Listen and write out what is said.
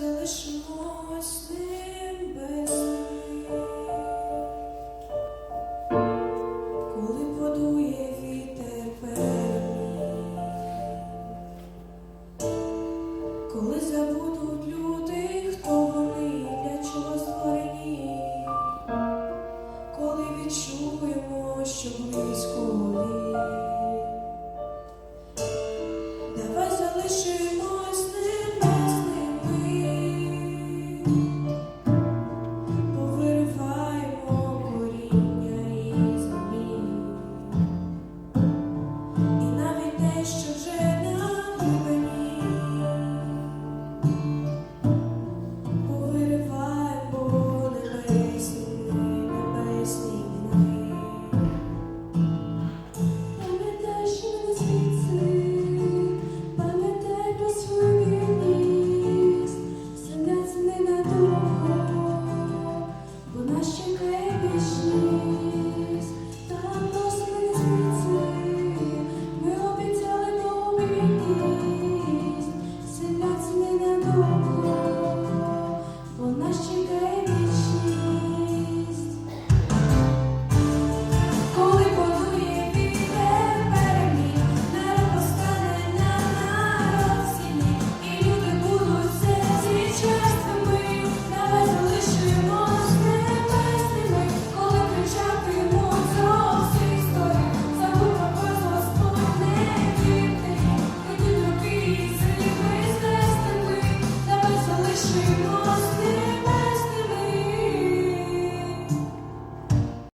залишилось ним без коли подує вітер певні, коли забудуть люди, хто вони, для чого створені, коли відчуємо, що близько є. 12